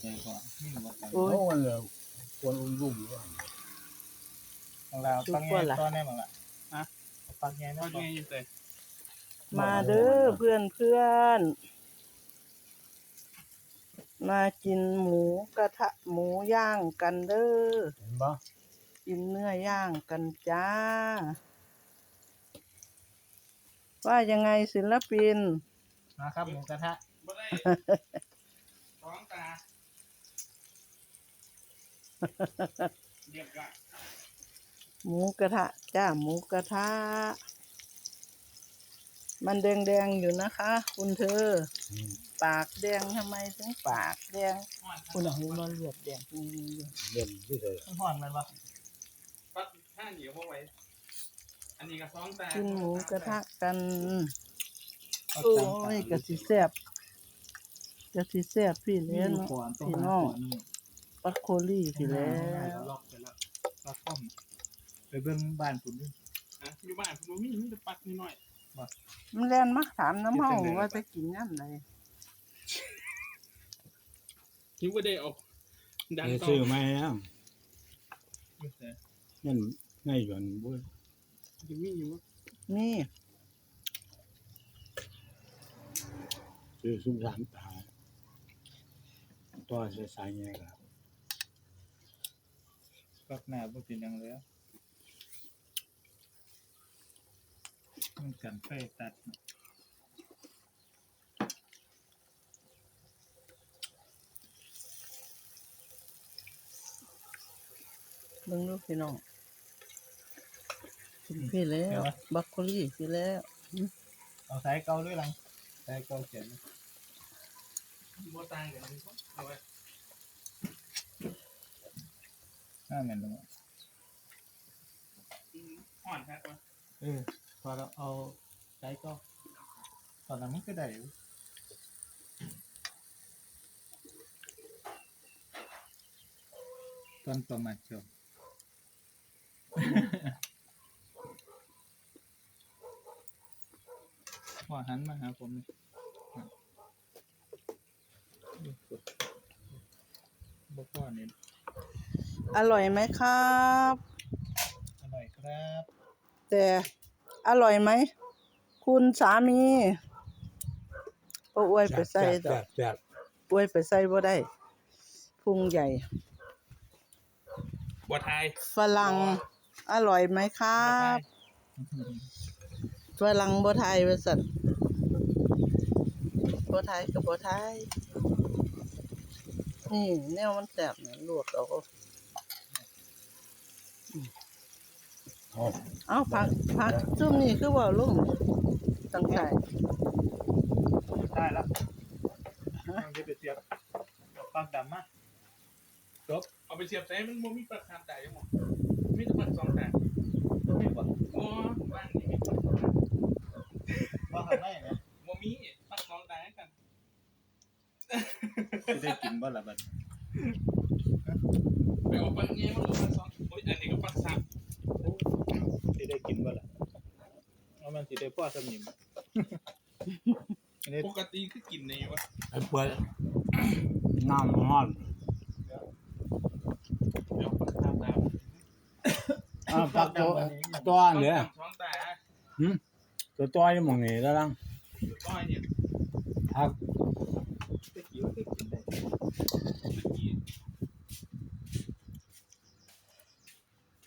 โอ้ยโอ้มันเลยควรรุ่มๆว่าของเราปักแง่ตอนแน่มั้งล่ะฮะปักแง่ก็เนาะยังอยู่แต่มาเด้อเพื่อนเพื่อนมากินหมูกระทะหมูย่างกันเด้อเห็นปะกินเนื้อย่างกันจ้า ว่ายังไงศิลปินนะครับหมูกระทะบ่ได้ท้องตาเรียบร้อย หมูกระทะ จ้าหมูกระทะ มันแดงๆอยู่นะคะ คุณเธออืมปากแดงทำไมถึงปากแดงห่อนคุณเห็นมันเลือดแดงอืมเด่นที่สุดมันห่อนมันปะปัดข้างเหนียวพวกไว้ อันนี้ก็ท้องตากินหมูกระทะกันเอาโอ้ตามตามยกะสิแซ่บกะสิแซ่บพี่นี่เลี้ยงขวานต้องพี่หาน้องขวานนี่ ปักโคลี่พี่แล้ว ล็อกไปแล้วล็อกข้อม ไปเบิ่งบ้านคุณนี่นะอยู่บ้านคุณมีมีแต่ปักนิดหน่อยมันแล่นมาถามน้ำเฮาว่าจะกินยามไหนคิดว่าได้ออกดังได้ต่อซื้อมาแล้วอยู่แต่นั่นง่ายหย่อนบุ้ยยังมีอยู่นี่ซื้อซุ้มสามตาตัวใส่สายเงี้ยครับ ปักหน้าบ่เป็นหยังแล้วมันกันไฟตัดเบิ่งลูกพี่น้องกินพี่แล้วบักโคลี่พี่แล้วเอาสายเก่าด้วยหลังสายเก่าเขียนบ่ต่างกันนี่ก็เอาไว้ ห น้าแม่นตรงนั้นอืมห่อนครับวะเออพอเราเอาสายเก่าตอนนั้นมันก็ได้อยู่ตอนประมาณเจ้าว่าหันมาหาผมเลยบอกว่าเนี่ย อร่อยไหมครับ อร่อยครับ แต่อร่อยไหม คุณสามีก็อวยไปใส่ดแซ่อกบแซ่บอวยไปใส่บ่ได้ พุงใหญ่บ่ทายฝรั่งอร่อยไหมครับฝรั่งบ่ไทยว่าซั่นบ่ไทยก็บ่ไทยนี่แนวมันแซ่บน่ะลวกเอา เอาเอ้าผักผักซุ่มนี่คือว่าลุงตั้งใจได้แล้วต้องไปเสียบปักดำมาจบเอาไปเสียบใส่มันบ่มีปักคามตาจังหวะมีแต่ปักสองตาไม่บอกอ๋อบ้านนี้มีปักสองตาว่าทำได้ไหมบ่มีปักสองตากันจะได้กินบ่ล่ะบัด ไปเอาปักแง่มาลงปักสองโอ้ยอันนี้ก็ปักสามจะได้กินบ่ล่ะเอามันสิได้พ่อสมิมอันนี้ปกติคือกินในวะไอ้เปิดน้ำร้อนเดี๋ยวปักสามตาอ่าปักตัวตัวเหลือสองตาหืมตัวตัวนี่มองนี่แล้วลังก้อยเนี่ยพักตะกี้ว่าคือกินได้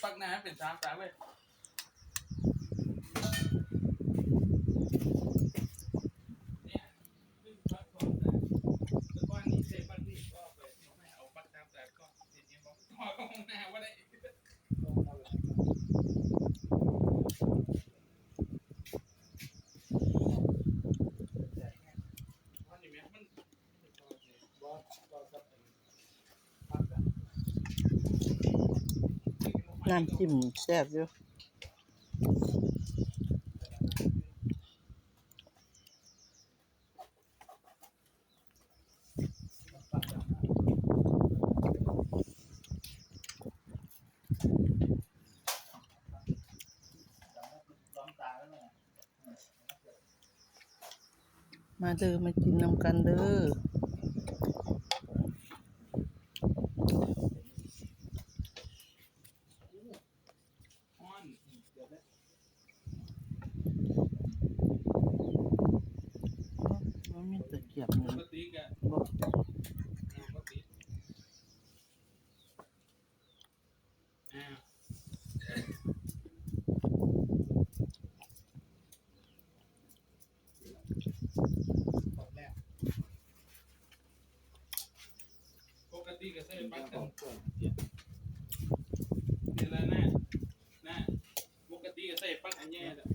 ปักหน้าเป็นสามตาเว้ยขึ้นปักสองตาแล้วก็อันนี้เซฟปักนี่ก็ไปไม่เอาปักสามตาก็เสียเนี่ยบอกพ่อก็คงหน้าว่าได้ ว่านี่แม่มัน บ่บ่ครับ น้ำจิ้มแซ่บอยู่สองตาแล้วเนี่ยมาเด้อมากินน้ำกันเด้อ ฮ้อนเดี๋ยวนะ มัน มีตะเกียบปนี่กติก็บ่ปกติอ่าปกติก็ใส่ปลั๊กกันนี่แหละนะนะปกติก็ใส่ปลั๊กอันใหญ่แหละ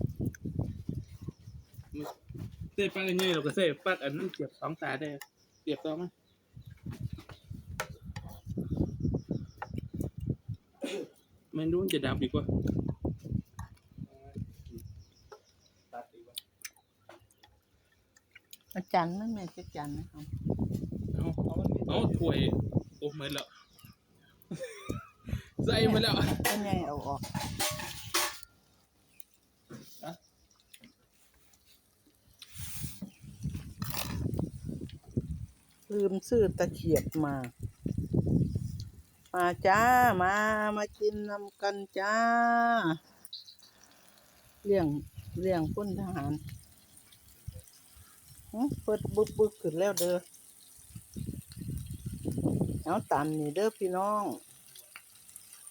มัน ใส่ปลั๊กอันใหญ่เราก็ใส่ปลั๊กอันนั้นเสียบสองสายได้เสียบต่อมั้ยไม่รู้มันจะดับดีกว่าตัดดีกว่าอาจารย์นั่นแม่จักจันนะครับเอาเอาถ้วยโอ้เหมือนแล้วใส่มาแล้วก็ไงเอาออก ลืมซื้อตะเขียบมา มาจ้า มามากินนำกันจ้า เลี้ยงเลี้ยงพุ่นทหารเปิดบึกบึกขึ้นแล้วเด้อเอาตามนี่เด้อพี่น้อง